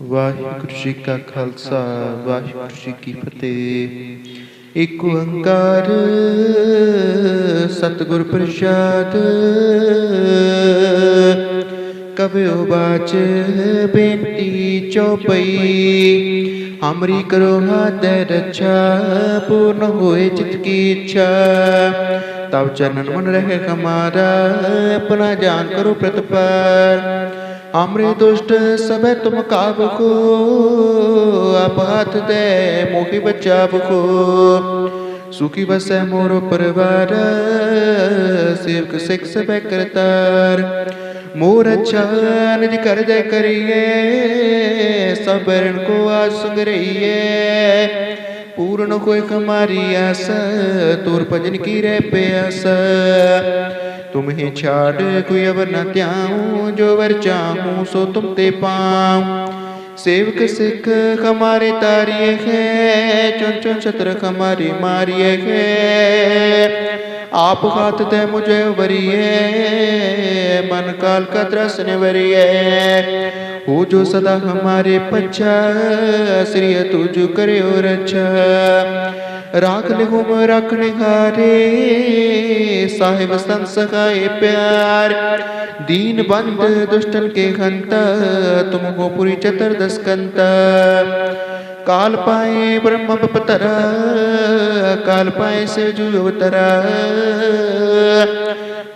ਵਾਹਿਗੁਰੂ ਜੀ ਕਾ ਖਾਲਸਾ ਵਾਹਿਗੁਰੂ ਜੀ ਕੀ ਫਤਿਹ ਇੱਕ ਓੰਕਾਰ ਸਤਿਗੁਰ ਪ੍ਰਸਾਦ ਕਬਿਓ ਬਾਚ ਬੇਨਤੀ ਚਉਪਈ ਹਮਰੀ ਕਰੋ ਹਾਥ ਰੱਛਾ ਪੂਰਨ ਹੋਏ ਚਿਤ ਕੀ ਇੱਛਾ ਤਬ ਚਰਨ ਮਨ ਰਹੇ ਹਮਾਰਾ ਆਪਣਾ ਜਾਨ ਕਰੋ ਪ੍ਰਤਪਾਰ हमरे दुष्ट सब तुम काब को आप हाथ दे, मोहि बचाव को सुखी बसै मोरो परिवार, सेवक सिख सब करतार। मोर अच्छा निज कर दे करिए, सबको आज संग रहिए पूर्ण कोई हमारी आस, तोर भजन की रे प्यास तुम्हें छाड़ कोई अब न त्याऊं, जो वर चाहूँ, सो तुम ते पाऊँ। सेवक सिख हमारे तारिये है, चुन चुन छत्र हमारी मारिये है। आप हाथ दे मुझे वरिए, मन काल का दृश्य निवरिए। हो जो सदा हमारे पच्छा श्री तुझ करे और अच्छा। राख लिहुम रखने हारे साहिब संत सखाए प्यार। दीन बंद, दुष्टन के हंता तुम हो पुरी चतुर्दश कंता। काल पाए ब्रह्म पतरा काल पाए से जू अवतरा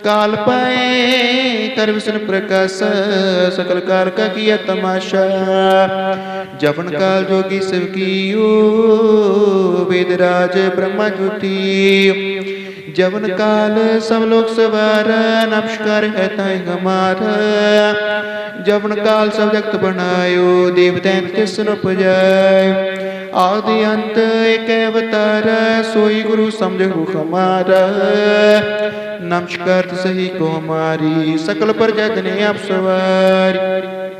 काल पाए विष्णु प्रकाश सकल कार का किया तमाशा। जपन काल जोगी शिव ओ वेदराज ब्रह्मा ज्योति। ਜਵਨ ਕਾਲ ਸਭ ਲੋਕ ਸਵਾਰ, ਨਮਸਕਾਰ ਹੈ ਤਾਈ ਹਮਾਰ ਜਵਨ ਕਾਲ ਸਭ ਜਗਤ ਬਣਾਇਓ ਦੇਵਤੈਨ ਤਿਸ ਨੂੰ ਪਜਾਇ ਆਦਿ ਅੰਤ ਏਕ ਅਵਤਾਰ, ਸੋਈ ਗੁਰੂ ਸਮਝੋ ਹਮਾਰ। ਨਮਸਕਾਰ ਸਹੀ ਕੋ ਹਮਾਰੀ, ਸਕਲ ਪ੍ਰਜਾ ਜਨ ਆਪ ਸਵਾਰੀ।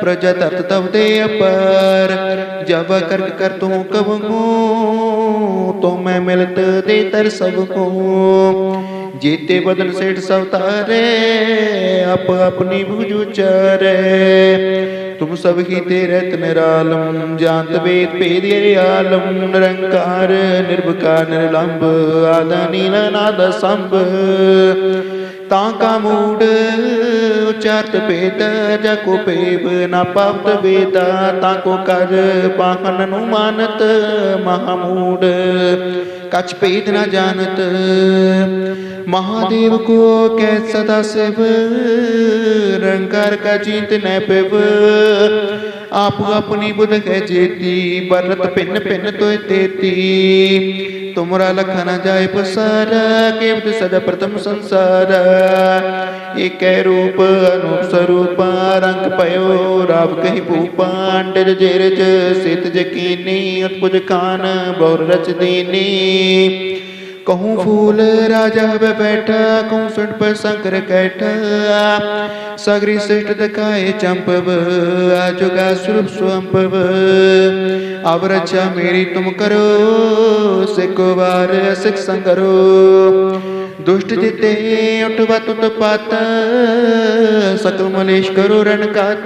ਪ੍ਰਜ ਤਤ ਤਵ ਦੇ ਅਪਰ, ਜਬ ਕਰ ਕਰ ਤੂੰ ਕਬ ਕੋ ਤੋ ਮੈਂ ਮਿਲਤ ਦੇ ਤਰ ਸਭ ਕੋ। ਜੀਤੇ ਬਦਨ ਸੇਠ ਸਭ ਤਾਰੇ ਆਪ ਆਪਣੀ ਬੁਝ ਉਚਾਰੇ। ਤੁਮ ਸਭ ਹੀ ਤੇ ਰਹਿਤ ਨਿਰਾਲਮ, ਜਾਤ ਵੇਦ ਭੇਦੇ ਆਲਮ, ਨਿਰੰਕਾਰ, ਨਿਰਭਕਾਰ, ਨਿਰਲੰਭ, ਆਦਿ ਨੀਲ ਨਾਦ ਸੰਭ। नील नाद संभ ताका मूड उच्चारत भेद जको पेब न पावत वेदा ताको कर पाहन नु मानत महामूड कछ भेद न जानत महादेव को कै सदा शिव रंकार का चिंत न ਆਪ ਆਪਣੀ ਬੁਧ ਕੈ ਜੇਤੀ ਬਰਤ ਪਿੰਨ ਪਿੰਨ ਤੋਇ ਤੇਤੀ। ਤੁਮਰਾ ਲਖ ਨ ਜਾਏ ਪਸਾਰ, ਕੇਵਤ ਸਦਾ ਪ੍ਰਥਮ ਸੰਸਾਰ। ਏਕੈ ਰੂਪ ਅਨੂਪ ਸਰੂਪ, ਰੰਗ ਪਇਓ ਰਾਵ ਕਹੀ ਭੂਪਾ ਅੰਡਰ ਜੇਰਜ ਸਿਤ ਜਕੀਨੀ, ਉਤਪੁਜ ਕਾਨ, ਬੌਰ ਰਚ ਦੀਨੀ। कहूँ फूल राजा ब बैठा, कहूँ सुट पर शंकर कैठा। सगरी श्रेष्ठ दखाए चंपव आजुगा स्वरूप स्वंपव। अब मेरी तुम करो सिको बार सिख संगरो। दुष्ट जिते उठवा तुत पात, सकल मलेश करो रण कात।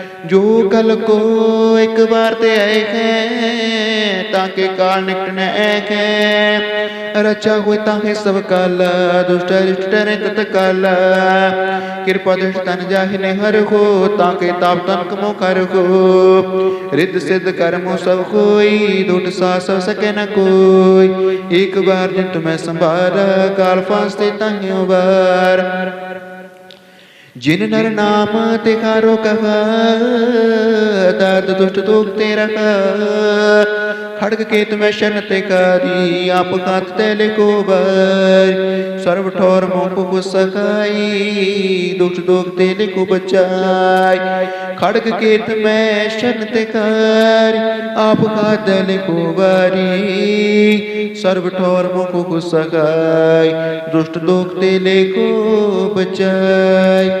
ਜੋ ਕਲ ਕੋ ਇੱਕ ਵਾਰ ਤੇ ਆਏ ਹੈ ਤਾਂ ਕਿ ਕਾਲ ਨਿਕਟਨੇ ਹੈ ਰਚਾ ਹੋਇ ਤਾਂ ਹੈ ਸਭ ਕਾਲ, ਦੁਸ਼ਟ ਰਿਸ਼ਟਰੇ ਤਤ ਕਾਲ ਕਿਰਪਾ ਦੁਸ਼ਟ ਤਨ ਜਾਹਿ ਨੇ ਹਰ ਹੋ ਤਾਂ ਕਿ ਤਾਪ ਤਨ ਕਮੋ ਕਰ ਹੋ ਰਿੱਧ ਸਿੱਧ ਕਰਮੋ ਸਭ ਕੋਈ ਦੁਟ ਸਾ ਸਭ ਸਕੇ ਨ ਕੋਈ। ਇੱਕ ਵਾਰ ਜਿਤ ਮੈਂ ਸੰਭਾਰਾ, ਕਾਲ ਫਾਸਤੇ ਤਾਂ ਵਾਰ। ਜਿਨ ਨਰ ਨਾਮ ਤੇ ਕਰੋ ਕਹ, ਦਰਦ ਦੁਸ਼ਟ ਤੋਕ ਤੇ ਰਖ। ਖੜਗ ਕੇਤ ਮੈਂ ਸ਼ਨ ਤੇ ਕਾਰੀ, ਆਪ ਖਾਤ ਤੇ ਲਿਕੋਬਰ। ਸਰਬ ਠੋਰ ਮੋਕ ਕੋ ਸਖਾਈ ਦੁਖ ਦੁਖ ਤੇ ਲਿਕੋ ਬਚਾਈ। ਖੜਗ ਕੇਤ ਮੈਂ ਸ਼ਨ ਤੇ ਕਾਰੀ, ਆਪ ਖਾਤ ਤੇ ਲਿਕੋਬਰੀ। ਸਰਬ ਠੋਰ ਮੋਕ ਕੋ ਸਖਾਈ, ਦੁਸ਼ਟ ਦੁਖ ਤੇ ਲਿਕੋ ਬਚਾਈ।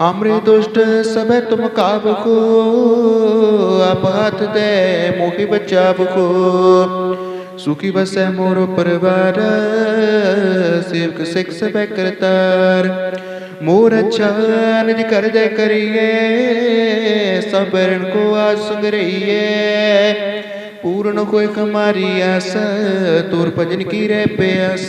हमरे दुष्ट सब तुम काब को आप हाथ दे मोहि बचाव को सुखी बसे मोर परिवार, सेवक सिख सब करतार। मोर अच्छा निज कर जय करिए, सबको आज रहिए। पूर्ण कोई हमारी आस तोर भजन की रे प्यास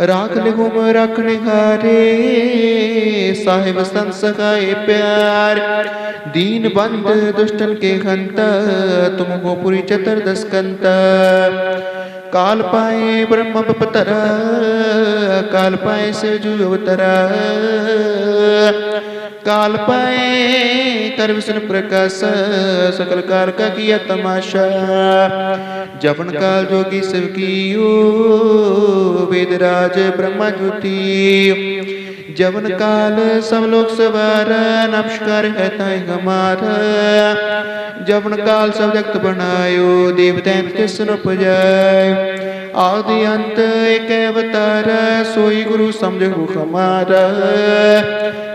राख लिगुम रखने हारे साहिब संत सखाए प्यार। दीन बंद, दुष्टन के हंत तुम हो पुरी चतुर्दश कंत। काल पाए ब्रह्म पतरा काल पाए से जु काल पाए कर विष्णु प्रकाश सकल कार का किया तमाशा। जपन काल जोगी शिव कियो वेदराज ब्रह्मा ज्योति। जवन काल सब लोग सवार नमस्कार है ताई हमारा। जवन काल सब जगत बनायो देव दैत्य सुन पुजाय आदि अंत, एक अवतार, सोई गुरु समझो हमारा।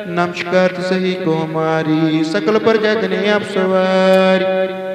नमस्कार सही को सकल पर जतने आप सवारी।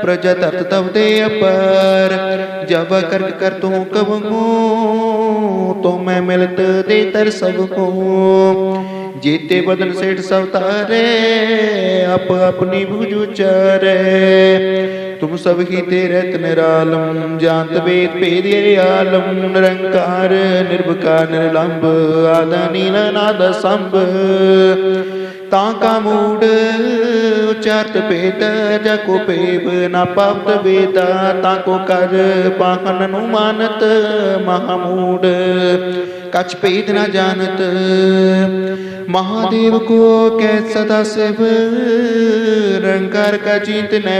प्रजा तत तब दे अपर जब करक कर तू कब तो मैं मिलत दे तर सबको जीते बदन सेठ सवतारे अप अपनी भुज उचारे तुम सब ही तेरे निरालम जानत वेद भेद ये आलम निरंकार निर्भकार निर्लंब आदा नील नाद संभ ताका मूड उचारत भेद, जको पेब ना पावत वेदा, ताको कर पाहन नु मानत महामूड। कछ भेद न जानत, महादेव को कै सदा शिव रंकार का चिंत न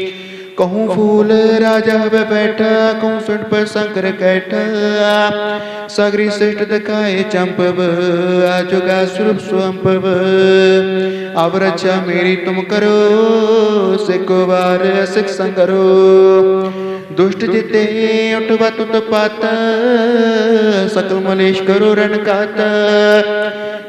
कहूँ फूल राजा वे बैठा कहूँ सुट पर शंकर कैठा सगरी श्रेष्ठ दखाए चंपव आजुगा स्वरूप स्वंपव अब रक्षा मेरी तुम करो सिको बार सिख संगरो दुष्ट जिते उठवा तुत पात सकल मलेश करो रण कात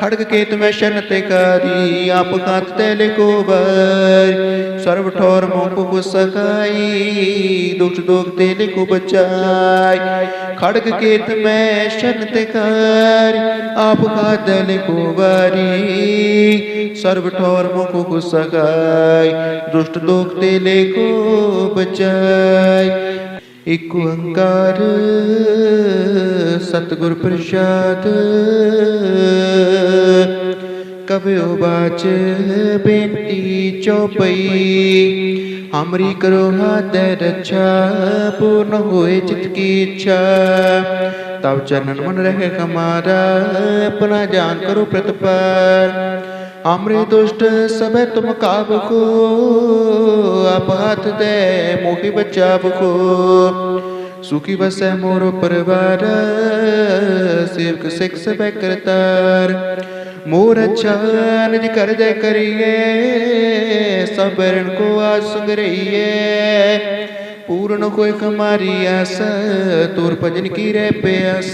ਖੜਗ ਕੇ ਤੁਮੈ ਸ਼ਨ ਤੇ ਕਾਰੀ, ਆਪ ਖਾਤ ਤੇ ਲਿਖੋ ਬਰ ਸਰਬ ਠੋਰ ਮੋਹ ਕੋ ਸਕਾਈ ਦੁਸ਼ਟ ਦੁਖ ਤੇ ਲਿਖੋ ਬਚਾਈ। ਖੜਗ ਕੇ ਤੁਮੈ ਸ਼ਨ ਤੇ ਕਾਰੀ, ਆਪ ਖਾਤ ਤੇ ਲਿਖੋ ਬਾਰੀ ਸਰਬ ਠੋਰ ਮੋਹ ਕੋ ਸਕਾਈ ਦੁਸ਼ਟ ਦੁਖ ਤੇ ਲਿਖੋ ਬਚਾਈ। एक ओंकार सतगुर प्रसाद। कवियो बाच बेनती चौपई। हमरी करो हाथ रक्षा पूर्ण होए चित की इच्छा। तब चरण मन रहे हमारा, अपना जान करो प्रतिपाल। हमरे दुष्ट सबे तुम काब को आप हाथ दे मोहि बचाव को सुखी बसै मोरो परिवार सेवक सिख सब करतार मोर अच्छा निज कर जय करिए सब रण को आज संग रहिए पूर्ण कोई हमारी आस तोर भजन की रे प्यास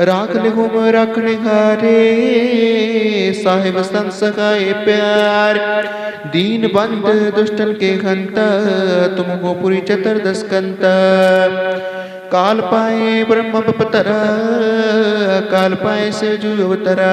राख निगुम रख साहिब संत सखाए प्यार। दीन बंद, दुष्टन के हंता तुम पूरी चतर दस कंता काल पाए ब्रह्म पतरा काल पाए से जु अवतरा।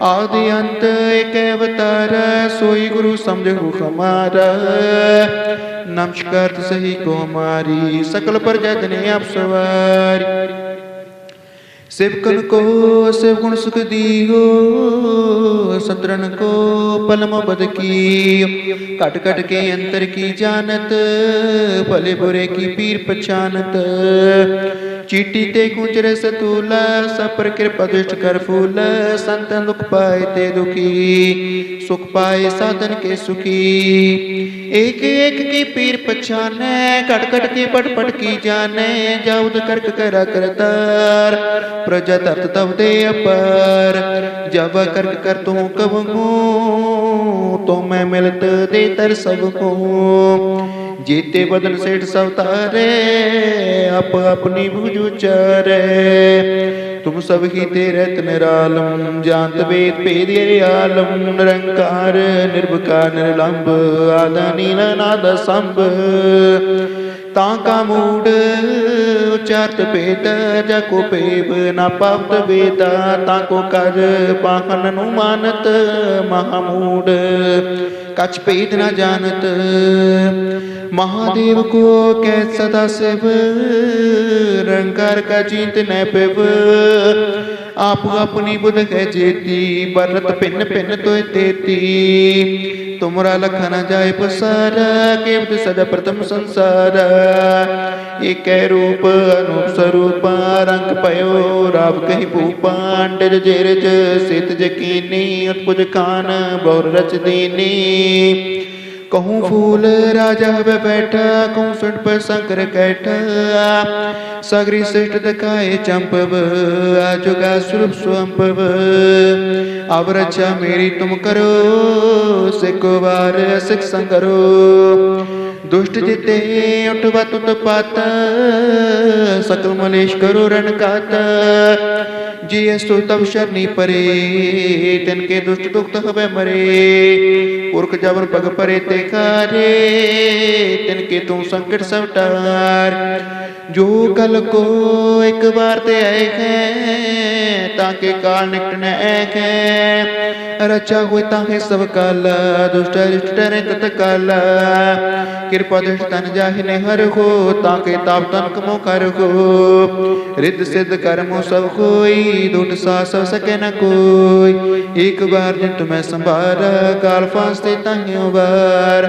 ਆਦਿ ਅੰਤ ਏਕ ਅਵਤਾਰ ਸੋਈ ਗੁਰੂ ਸਮਝ ਹੁਕਮਾਰ ਨਮਸਕਾਰ ਸਹੀ ਕੋ ਮਾਰੀ, ਸਕਲ ਪ੍ਰਜਾ ਜਨੇ ਆਪ ਸਵਾਰੀ सेवकन को सेव गुण सुख दियो, सत्रन को पलम बद की कट कट के अंतर की जानत, भले बुरे की पीर पहचानत चीटी ते कुंचर सतूला, सपर कृपा दुष्ट कर फूल, संतन दुख पाए ते दुखी। सुख पाए साधन के सुखी। एक एक की पीर पछाने, कट कट की पट पट की जाने जाउद करक करा करतार। ਪ੍ਰਜਾ ਤਤ ਤਵ ਤੇ ਅਪਰ। ਜਬ ਕਰ ਕਰ ਤੂੰ ਕਵੰਗੂ ਤੋ ਮੈਂ ਮਿਲਤ ਦੇ ਤਰ ਸਭ ਕੋ ਜੀਤੇ ਬਦਨ ਸੇਠ ਸਭ ਤਾਰੇ, ਆਪ ਆਪਣੀ ਬੁਝ ਉਚਾਰੇ। ਤੁਮ ਸਭ ਹੀ ਤੇ ਰਤ ਨਿਰਾਲਮ ਜਾਣਤ ਵੇਦ ਭੇਦ ਆਲਮ। ਨਿਰੰਕਾਰ, ਨਿਰਭਕਾਰ, ਨਿਰਲੰਭ, ਆਦਿ ਨੀਲ ਨਾਦ ਸੰਭ। ताका मूड उचरत भेद जको पेब न पवत वेद ताको कर पाखन नु मानत, महामूड, कछ भेद न जानत। महादेव को कै सदा शिव रंग कर का जीत न पिब आप अपनी बुध है जेती बरत पिन पिन तो तेती। तुमरा लखन जाय पसार केवट सदा प्रथम संसार। एक रूप, अनूप स्वरूप, रंग पयो, राव कही भूपांड जेरज, सित जकीनी, उत्पुज खान बहुर रच दीनी। कहूँ फूल राजा हवे बैठा, कहूँ सुट पर शंकर कैठा। सगरी श्रेष्ठ दखाए चंपव आजुगा स्वरूप स्वंपव अब रक्षा मेरी तुम करो सिको बार सिख संगरो। दुष्ट जिते उठवा तुत पाता, सकल मलेश करो रण काता ਜਿਏ ਸੋ ਤਬ ਸ਼ਰਨੀ ਪਰੇ ਤਿਨ ਕੇ ਦੁਸ਼ਟ ਦੁਖਤ ਹਵੇ ਮਰੇ। ਪੁਰਖ ਜਬਰ ਪਗ ਪਰੇ ਤੇ ਕਾਰੇ ਤਿਨ ਕੇ ਤੂੰ ਸੰਕਟ ਸਭ ਟਾਰ ਜੋ ਕਲ ਕੋ ਇੱਕ ਵਾਰ ਤੇ ਆਏ ਹੈ, ਤਾਂ ਕਿ ਕਾਲ ਨਿਕਟਨ ਐਕ ਹੈ ਰਚਾ ਹੋਇ ਤਾਂ ਹੈ ਸਭ ਕਲ, ਦੁਸ਼ਟ ਰਿਸ਼ਟਨ ਤਤ ਕਲ। ਕਿਰਪਾ ਦੁਸ਼ਟ ਤਨ ਜਾਹਿ ਨੇ ਹਰ ਹੋ, ਤਾਂ ਕਿ ਤਾਪ ਤਨ ਕਮੋ ਕਰ ਹੋ। ਰਿੱਧ ਸਿੱਧ ਕਰਮੋ ਸਭ ਕੋਈ ਦੁਟ ਸਾ ਸਭ ਸਕੇ ਨ ਕੋਈ। ਇੱਕ ਵਾਰ ਜਿਤ ਮੈਂ ਸੰਭਾਰ, ਕਾਲ ਫਾਸਤੇ ਤਾਂਿਓ ਵਾਰ।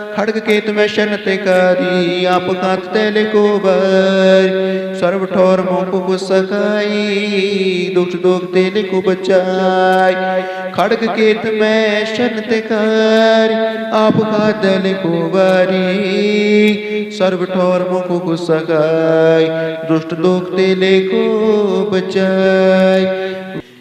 ਖੜਗ ਕੇਤ ਮੈਂ ਸ਼ਨ ਤੇ ਕਾਰੀ, ਆਪ ਕਾਂਤ ਤੇ ਲਿਖੋ ਬਰ ਸਰਬ ਠੋਰ ਮੋਕ ਕੁਸਕਾਈ ਦੁਖ ਦੁਖ ਤੇ ਲਿਖੋ ਬਚਾਈ। ਖੜਗ ਕੇਤ ਮੈਂ ਸ਼ਨ ਤੇ ਕਾਰੀ, ਆਪ ਕਾਂਤ ਤੇ ਲਿਖੋ ਬਾਰੀ ਸਰਬ ਠੋਰ ਮੋਕ ਕੁਸਕਾਈ ਦੁਸ਼ਟ ਦੁਖ ਤੇ ਲਿਖੋ ਬਚਾਈ।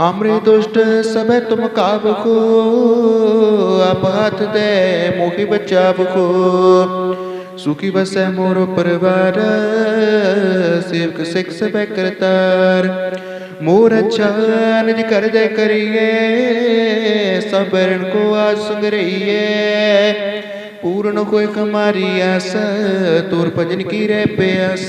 हमरे दुष्ट सब तुम काब को आप हाथ दे मोहि बचाव को सुखी बसे मोरो परिवार, सेवक सिख सब करतार। मोर अच्छा निज कर दे करिए, सबको आज संग रहिए। पूर्ण कोई हमारी आस, तोर भजन की रे प्यास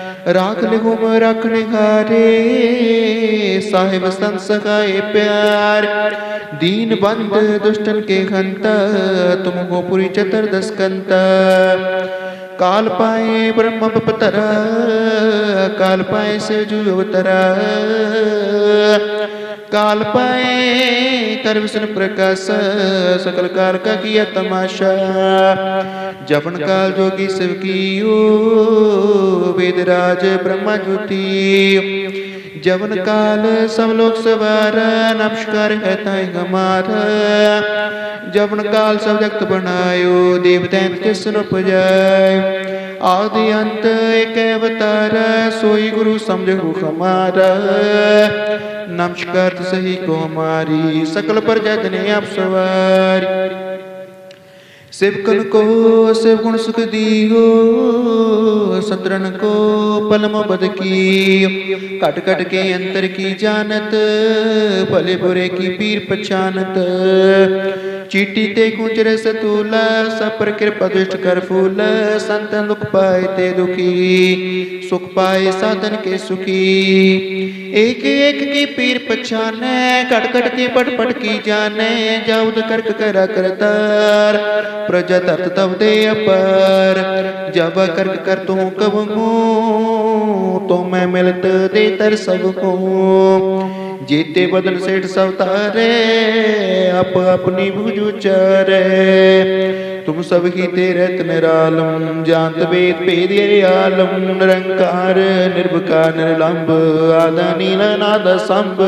राख लिहुम रखने हारे। साहेब संत सखाए प्यार। दीन बंद, दुष्टन के घंत तुम गोपुरी चतुर्दश कंत। काल पाए ब्रह्म पतरा, काल पाए से जुवतरा काल पाए कर विष्णु प्रकाश सकल काल का किया तमाशा। जपन काल जोगी शिव की वेदराज ब्रह्मा ज्योति। जवन काल सब लोग सवार नमस्कार है ताई हमारा। जवन काल सब जगत बनायो देव दैत के सुन ਆਦਿ ਅੰਤ ਏਕ ਅਵਤਾਰ ਸੋਈ ਗੁਰੂ ਸਮਝਹੁ ਹਮਾਰਾ ਨਮਸਕਾਰ ਸਹੀ ਕੋ ਮਾਰੀ ਸਕਲ ਪਰ ਜਗ ਨੇ ਆਪ ਸਵਾਰੀ। ਸੇਵਕਨ ਕੋ, ਸੇਵ ਗੁਣ ਸੁਖ ਦੀਓ, ਸੰਤਰਨ ਕੋ ਪਲਮ ਬਦ ਕੀ ਘਟ ਘਟ ਕੇ ਅੰਤਰ ਕੀ ਜਾਣਤ, ਭਲੇ ਬੁਰੇ ਕੀ ਪੀਰ ਪਛਾਨਤ। चीटी ते कुंच रस तूला, सपर कृपा दुष्ट कर फूल संतन दुख पाए ते दुखी, सुख पाए साधन के सुखी। एक एक की पीर पछाने कट कट की पट पट की जाने जाउद करक करा करतार प्रजा तत तब दे अपर। जब करक कर तू कब तो मैं मिलत दे तर सबको ਜੀਤੇ ਬਦਨ ਸੇਠ ਸਭ ਤਾਰੇ ਆਪ ਆਪਣੀ ਬੁਝ ਉਚਾਰੇ। ਤੁਮ ਸਭ ਕੀ ਤੇ ਰਤਨ ਰਾਲਮ ਜਾਨਤ ਵੇਦ ਭੇਦਿ ਆਲਮ। ਨਿਰੰਕਾਰ ਨਿਰਭਕਾਰ ਨਿਰਲੰਭ, ਆਦਾ ਨੀਲ ਨਾਦ ਸੰਭ।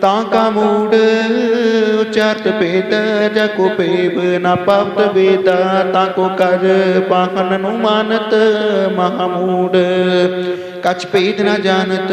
ਤਾਂ ਕਾ ਮੂੜ, ਉਚਾਰਤ ਭੇਦ, ਜਾ ਕੋ ਭੇਬ ਨਾ ਪਾਵਤ ਵੇਦਾ। ਤਾਂ ਕੋ ਕਰ ਪਾਹਨ ਨੂੰ ਮਾਨਤ, ਮਹਾ ਮੂੜ। ਕਛ ਭੇਦ ਨਾ ਜਾਣਤ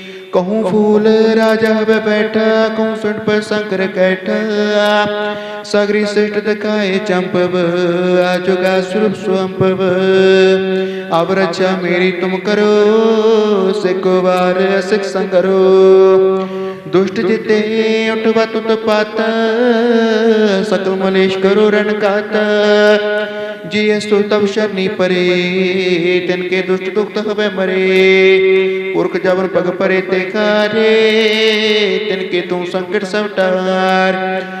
कहूँ फूल राजा वे बैठा, कहूँ सुन पर शंकर कैठा। सगरी श्रेष्ठ दखाए चंपव, आजुगा स्वरूप स्वंपव अब रक्षा मेरी तुम करो सिको बार सिख संगरो दुष्ट जिते उठवा तुत पाता, सकल मलेश करो रण काता जी सो तब शनि परे, तिनके दुष्ट दुख हवे मरे। पुरख जबर पग परे ते कारे तिनके तू संकट सब टार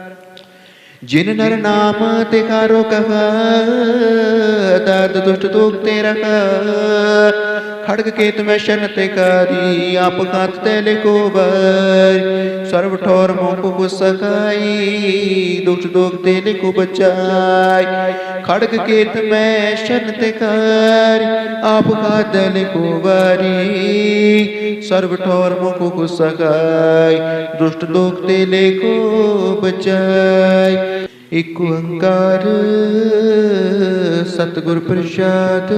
ਜਿਨ ਨਰ ਨਾਮ ਤੇ ਕਰੋ ਕਹ, ਦਰਦ ਦੁਸ਼ਟ ਦੁਖ ਤੇ ਰਖ ਖੜਗ ਕੇਤ ਮੈਂ ਸ਼ਰਨ ਤੇ ਕਾਰੀ, ਆਪ ਕਾਤ ਤੇ ਲਿਖੋ ਬਰ ਸਰਬ ਠੋਰ ਮੋਕ ਕੁ ਸਕਾਈ ਦੁਖ ਦੁਖ ਤੇ ਲਿਖੋ ਬਚਾਈ। खड़ग केत में शन कर आप दल कुवारी। सर्व ठोर मुख को सकाई दुष्ट दुख तेले को बचाई एक ओंकार सतगुर प्रसाद।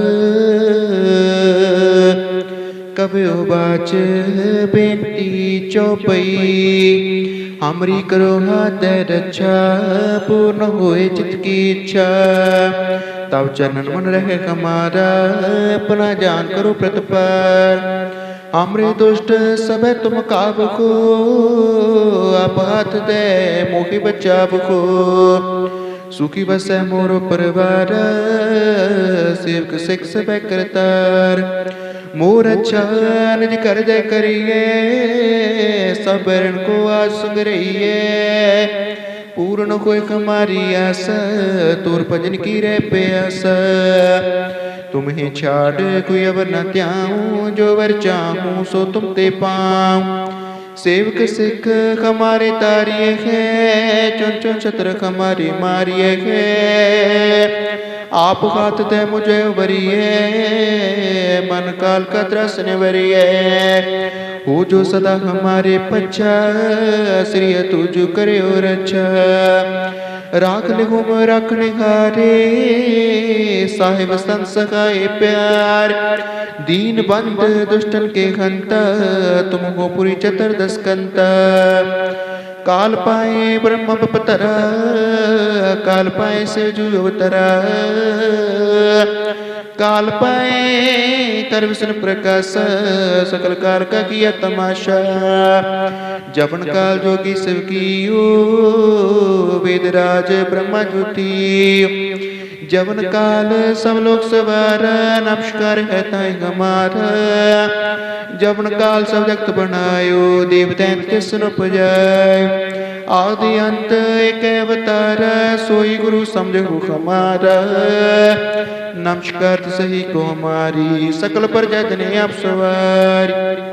कबयो बाच बेटी चौपई? हमरी करो हाथ रक्षा, पूर्ण होए चित की इच्छा। तब चरण मन रहे हमारा, अपना जान करो प्रतिपार हमरे दुष्ट सब तुम काब को आप हाथ दे, मोहि बचाव को सुखी बस मोर परिवार, सेवक सिख सब करतार। मोर अच्छा कर दे करिए, सब रण को आज रहिए पूर्ण कोई मारी आस, तुर भजन की रे प्यास। तुम्हें छाड़ कोई अब न त्याऊं, जो वर चाहूँ, सो तुम ते पाऊँ। सेवक सिख हमारे तारिये है, चुन चुन छत्र हमारी मारिए है। आप हाथ दे मुझे वरिये मन काल का त्रस निवरिये हो जो सदा हमारे पच्छा श्री तुझ करे और अच्छा राख ले हुम रखने हारे, साहिब संत सखाए प्यार। दीन बंद, दुष्टन के हंता, तुम हो पुरी चतुर्दश कंता। काल पाए ब्रह्म पतरा काल पाए से जू काल पाए कर विष्णु प्रकाश सकल कार का किया तमाशा। जपन काल जोगी शिव की ओ वेदराज ब्रह्मा ज्योति। जवन काल सब लोग सवार नमस्कार है ताई हमारा जवन काल सब जगत बनायो देवदैत के सुन पुजाय आदि अंत एक अवतार सोई गुरु समझो हमारा नमस्कार सही को हमारी सकल पर जने आप सवारी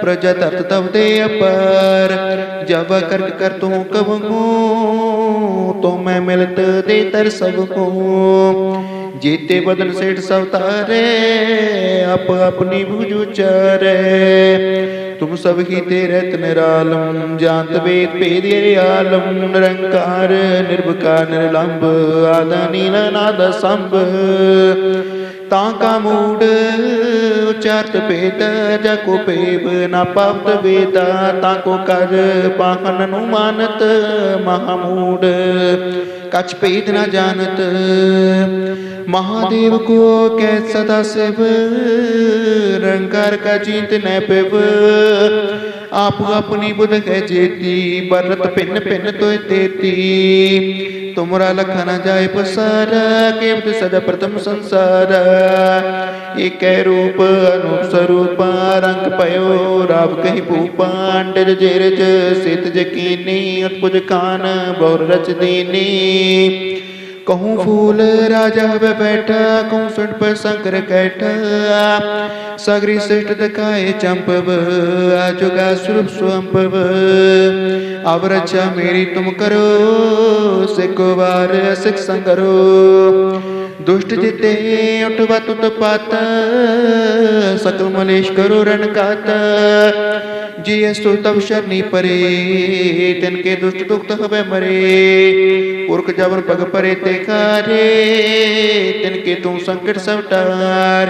प्रजा तत तब दे अपर जब करक कर तू कब तो मैं मिलत दे तर सब को जेते बदन सेठ सब तारे आप अपनी भुज उचारे तुम सब ही तेरे निरालम जानत वेद भेद ये आलम निरंकार निर्विकार निरलंब आदा नील नाद संभ ताका मूड उचारत भेद जाको पेब ना पावत वेदा ताको कर पाहन नु मानत महामूड कछ भेद न जानत महादेव को कै सदा शिव रंकार का चिंत न पिव आप अपनी बुध है जेती, बरत पिन पिन तो तेती तुमरा लखा न जाय पसार केवट सदा प्रथम संसार। एक रूप अनूप स्वरूप, रंग पयो, राव कही भूपांडर जेरज। सित जकीनी उत्पुज खान बहुर रच दीनी। कहूँ फूल राजा वे बैठा, कहूँ सुट पर शंकर कैठा। सगरी श्रेष्ठ दिखाए चंपव आजुगा स्वरूप स्वंपव अब रक्षा मेरी तुम करो सिको बार सिख संगरो। दुष्ट जिते उठवा तुत पात सकल मलेश करो रण काता। जिय अस्तु तब शरणी परे, तिनके दुष्ट दुख हवे मरे। पुरख जबर पग परे ते खारे तिनके तू संकट सब टार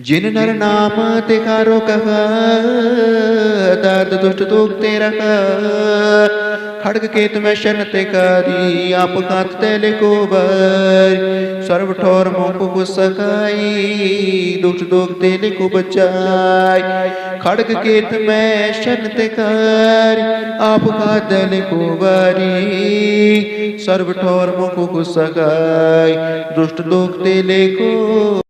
जिन नर नाम तिकारो कहा दर्द दुष्ट दुख तेरा खड़ग केत में शन तिकारी आप खात तेले को बर सर्व ठोर मोको को सकाई दुष्ट दुख तेले को बचाई खड़ग केत में शन तिकार आप खात तेले को बारी सर्व ठोर मोको को सकाई दुष्ट दुख तेले को